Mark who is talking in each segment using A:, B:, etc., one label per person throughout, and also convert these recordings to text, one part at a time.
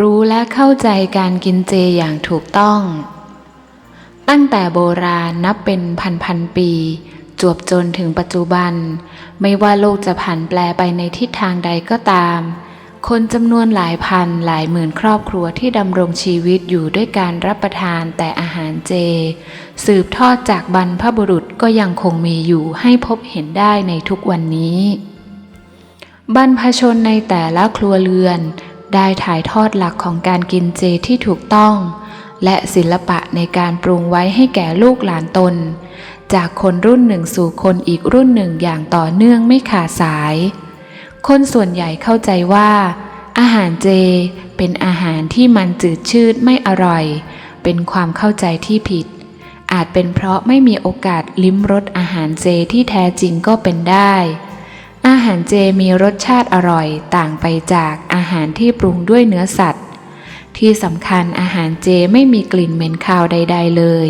A: รู้และเข้าใจการกินเจอย่างถูกต้อง ตั้งแต่โบราณนับเป็นพันพันปี จวบจนถึงปัจจุบัน ไม่ว่าโลกจะผันแปรไปในทิศทางใดก็ตาม คนจำนวนหลายพันหลายหมื่นครอบครัวที่ดำรงชีวิตอยู่ด้วยการรับประทานแต่อาหารเจ สืบทอดจากบรรพบุรุษก็ยังคงมีอยู่ให้พบเห็นได้ในทุกวันนี้ บรรพชนในแต่ละครัวเรือน ได้ถ่ายทอดหลักของการกินเจที่ถูกต้อง และศิลปะในการปรุงไว้ให้แก่ลูกหลานตน จากคนรุ่นหนึ่งสู่คนอีกรุ่นหนึ่งอย่างต่อเนื่องไม่ขาดสาย คนส่วนใหญ่เข้าใจว่า อาหารเจเป็นอาหารที่มันจืดชืดไม่อร่อย เป็นความเข้าใจที่ผิด อาจเป็นเพราะไม่มีโอกาสลิ้มรสอาหารเจที่แท้จริงก็เป็นได้ อาหารเจมีรสชาติอร่อยต่างไปจากอาหารที่ปรุงด้วยเนื้อสัตว์ ที่สำคัญอาหารเจไม่มีกลิ่นเหม็นคาวใด ๆ เลย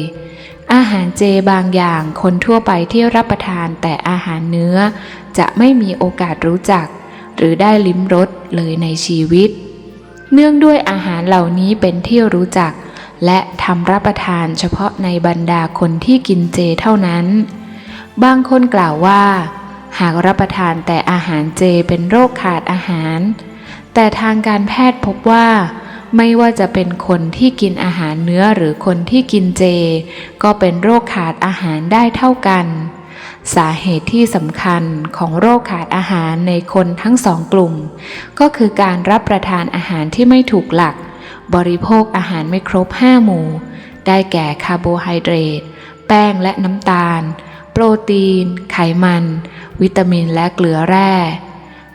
A: อาหารเจบางอย่างคนทั่วไปที่รับประทานแต่อาหารเนื้อ จะไม่มีโอกาสรู้จัก หรือได้ลิ้มรสเลยในชีวิต เนื่องด้วยอาหารเหล่านี้เป็นที่รู้จัก และทำรับประทานเฉพาะในบรรดาคนที่กินเจเท่านั้น บางคนกล่าวว่า หากรับประทานแต่อาหารเจเป็นโรคขาดอาหาร แต่ทางการแพทย์พบว่าไม่ว่าจะเป็นคนที่กินอาหารเนื้อหรือคนที่กินเจ ก็เป็นโรคขาดอาหารได้เท่ากัน สาเหตุที่สำคัญของโรคขาดอาหารในคนทั้งสองกลุ่ม ก็คือการรับประทานอาหารที่ไม่ถูกหลัก บริโภคอาหารไม่ครบ5หมู่ ได้แก่คาร์โบไฮเดรต แป้งและน้ำตาล โปรตีน ไขมัน วิตามินและเกลือแร่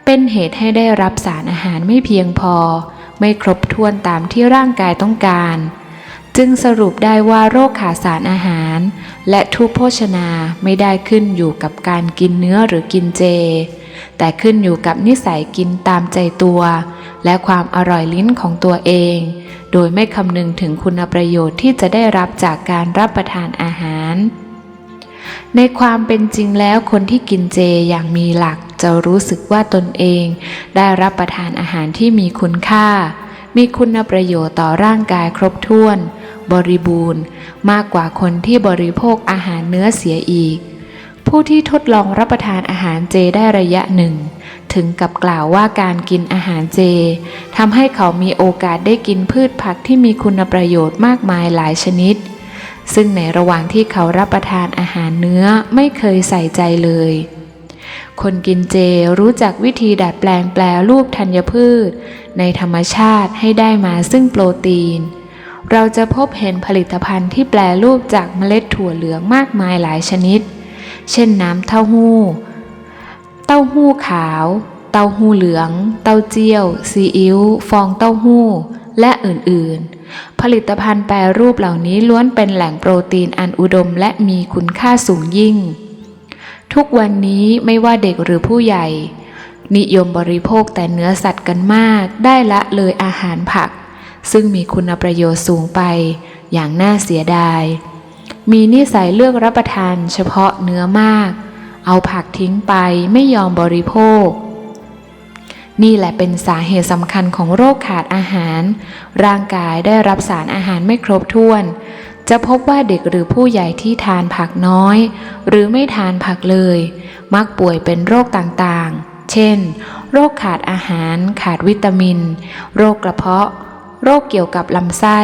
A: เป็นเหตุให้ได้รับสารอาหารไม่เพียงพอ ไม่ครบถ้วนตามที่ร่างกายต้องการ จึงสรุปได้ว่าโรคขาดสารอาหาร และทุพโภชนาไม่ได้ขึ้นอยู่กับการกินเนื้อหรือกินเจ แต่ขึ้นอยู่กับนิสัยกินตามใจตัว และความอร่อยลิ้นของตัวเอง โดยไม่คำนึงถึงคุณประโยชน์ที่จะได้รับจากการรับประทานอาหาร ในความเป็นจริงแล้วคนที่กินเจอย่างมีหลักจะรู้สึกว่าตนเอง ได้รับประทานอาหารที่มีคุณค่า มีคุณประโยชน์ต่อร่างกายครบถ้วน บริบูรณ์ มากกว่าคนที่บริโภคอาหารเนื้อเสียอีก ผู้ที่ทดลองรับประทานอาหารเจได้ระยะหนึ่ง ถึงกับกล่าวว่าการกินอาหารเจทำให้เขามีโอกาสได้กินพืชผักที่มีคุณประโยชน์มากมายหลายชนิด ซึ่งในระหว่างที่เขารับประทานอาหารเนื้อไม่เคยใส่ใจเลย คนกินเจรู้จักวิธีดัดแปลงแปลรูปธัญพืช ในธรรมชาติให้ได้มาซึ่งโปรตีน เราจะพบเห็นผลิตภัณฑ์ที่แปลรูปจากเมล็ดถั่วเหลืองมากมายหลายชนิด เช่นน้ำเต้าหู้ เต้าหู้ขาว เต้าหู้เหลือง เต้าเจี้ยว ซีอิ๊ว ฟองเต้าหู้ และอื่นๆ ผลิตภัณฑ์แปรรูปเหล่านี้ล้วนเป็นแหล่งโปรตีนอันอุดมและมีคุณค่าสูงยิ่ง ทุกวันนี้ไม่ว่าเด็กหรือผู้ใหญ่ นิยมบริโภคแต่เนื้อสัตว์กันมาก ได้ละเลยอาหารผัก ซึ่งมีคุณประโยชน์สูงไป อย่างน่าเสียดาย มีนิสัยเลือกรับประทานเฉพาะเนื้อมาก เอาผักทิ้งไปไม่ยอมบริโภค นี่แหละเป็นสาเหตุสำคัญของโรคขาดอาหาร ร่างกายได้รับสารอาหารไม่ครบถ้วน จะพบว่าเด็กหรือผู้ใหญ่ที่ทานผักน้อย หรือไม่ทานผักเลย มักป่วยเป็นโรคต่างๆ เช่น โรคขาดอาหาร ขาดวิตามิน โรคกระเพาะ โรคเกี่ยวกับลำไส้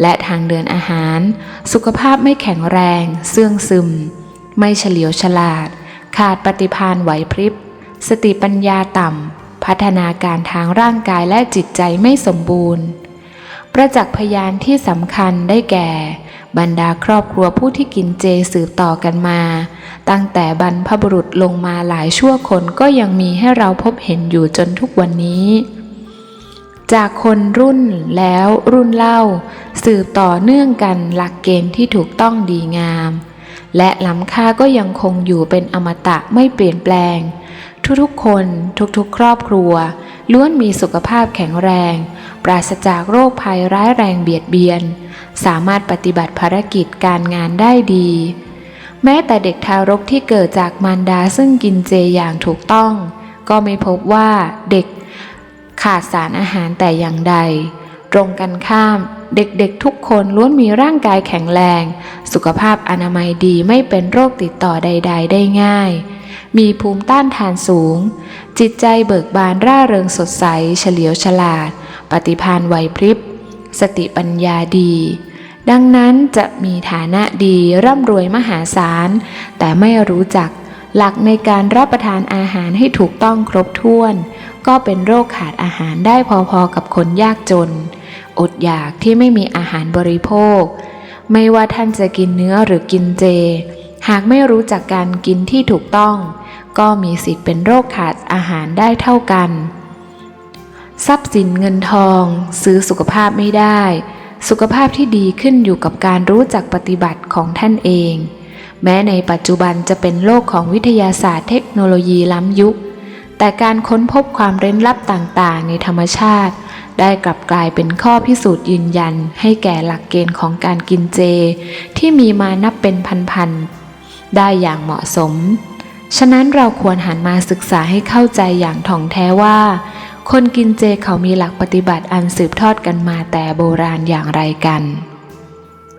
A: และทางเดินอาหาร สุขภาพไม่แข็งแรง เสื่องซึม ไม่เฉลียวฉลาด ขาดปฏิภาณไหวพริบ สติปัญญาต่ำ พัฒนาการทางร่างกายและจิตใจไม่สมบูรณ์ ประจักษ์พยานที่สำคัญได้แก่ บรรดาครอบครัวผู้ที่กินเจสืบต่อกันมา ตั้งแต่บรรพบุรุษลงมาหลายชั่วคนก็ยังมีให้เราพบเห็นอยู่จนทุกวันนี้ จากคนรุ่นแล้วรุ่นเล่า สืบต่อเนื่องกันหลักเกณฑ์ที่ถูกต้องดีงาม และล้ำค่าก็ยังคงอยู่เป็นอมตะไม่เปลี่ยนแปลง ทุกๆ คนทุกๆ ครอบครัว ล้วนมีสุขภาพแข็งแรง ปราศจากโรคภัยร้ายแรงเบียดเบียน สามารถปฏิบัติภารกิจการงานได้ดี แม้แต่เด็กทารกที่เกิดจากมารดาซึ่งกินเจอย่างถูกต้อง ก็ไม่พบว่าเด็กขาดสารอาหารแต่อย่างใด ตรงกันข้ามเด็กๆทุกคนล้วนมีร่างกายแข็งแรง สุขภาพอนามัยดีไม่เป็นโรคติดต่อใด ๆ ได้ง่าย มีภูมิต้านทานสูง จิตใจเบิกบานร่าเริงสดใส เฉลียวฉลาด ปฏิภาณไหวพริบ สติปัญญาดี ดังนั้นจะมีฐานะดีร่ำรวยมหาศาล แต่ไม่รู้จักหลักในการรับประทานอาหารให้ถูกต้องครบถ้วน ก็เป็นโรคขาดอาหารได้พอๆกับคนยากจน อดอยากที่ไม่มีอาหารบริโภค ไม่ว่าท่านจะกินเนื้อหรือกินเจ หากไม่รู้จักการกินที่ถูกต้อง ก็มีสิทธิ์เป็นโรคขาดอาหารได้เท่ากัน ทรัพย์สินเงินทอง ซื้อสุขภาพไม่ได้ สุขภาพที่ดีขึ้นอยู่กับการรู้จักปฏิบัติของท่านเอง แม้ในปัจจุบันจะเป็นโลกของวิทยาศาสตร์เทคโนโลยีล้ำยุค แต่การค้นพบความเร้นลับต่างๆ ในธรรมชาติได้กลับกลายเป็นข้อพิสูจน์ยืนยัน ให้แก่หลักเกณฑ์ของการกินเจ ที่มีมานับเป็นพันๆ ได้อย่างเหมาะสม ฉะนั้นเราควรหันมาศึกษาให้เข้าใจอย่างถ่องแท้ว่า คนกินเจเขามีหลักปฏิบัติอันสืบทอดกันมาแต่โบราณอย่างไรกัน